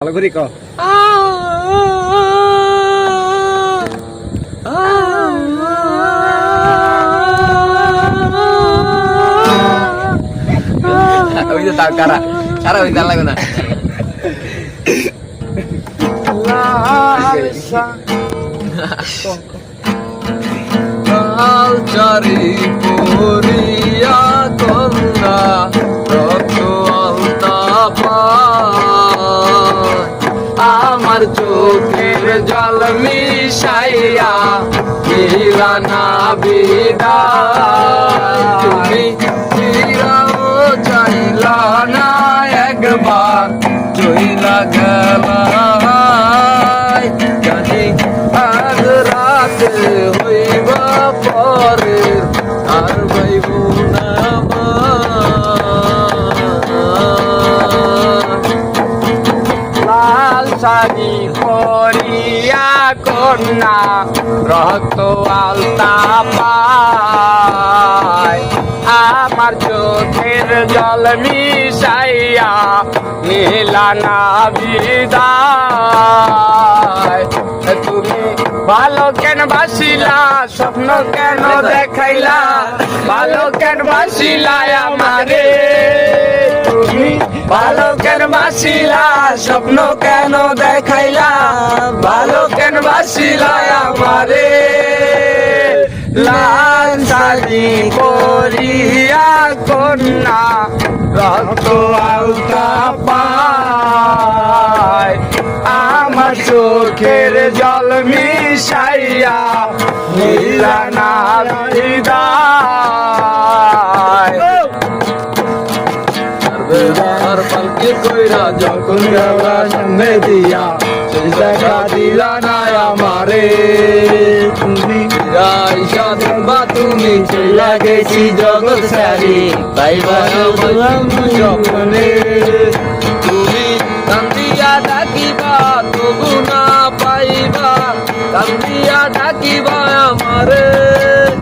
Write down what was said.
ভালো করে কো ওই যে তার কারা কারা ওই তার লাগবে না। লাল আমার চোখের জল মিশাইয়া মিলানা বিদায় তুমি ফিরাও চাইলা না একবার, চইলা গেলা জানি আজ রাতে হইবা পরে আর ভাইব শাড়ি পরিয়া কন্যা, রক্ত আলতা আমার চোখের জল মিশাইয়া মিলানা বিদায়। তুমি ভালো কেন বাসিলা, স্বপ্ন কেন দেখাইলা? ভালো কেন বাসিলা আমারে? তুমি ভালো কেন বাসিলা, স্বপ্ন কেন দেখাইলা? ভালো কেন বাসিলা আমারে। লাল শাড়ি করিয়া কন্যা, রক্ত আলতা পায়। আমার চোখের জল মিশাইয়া মিলানা হৃদয় পালকে কইরা যখন গেলা সামনে দিয়া, সেই দেখা দিলা না আমারে। তুমি রাইসা দিবা তুমি চইলা গেছি জগৎ সারি পাইবা স্বপ্নে তুমি কান্দিয়া ডাকিবা, তবু না পাইবা। কান্দিয়া ডাকিবা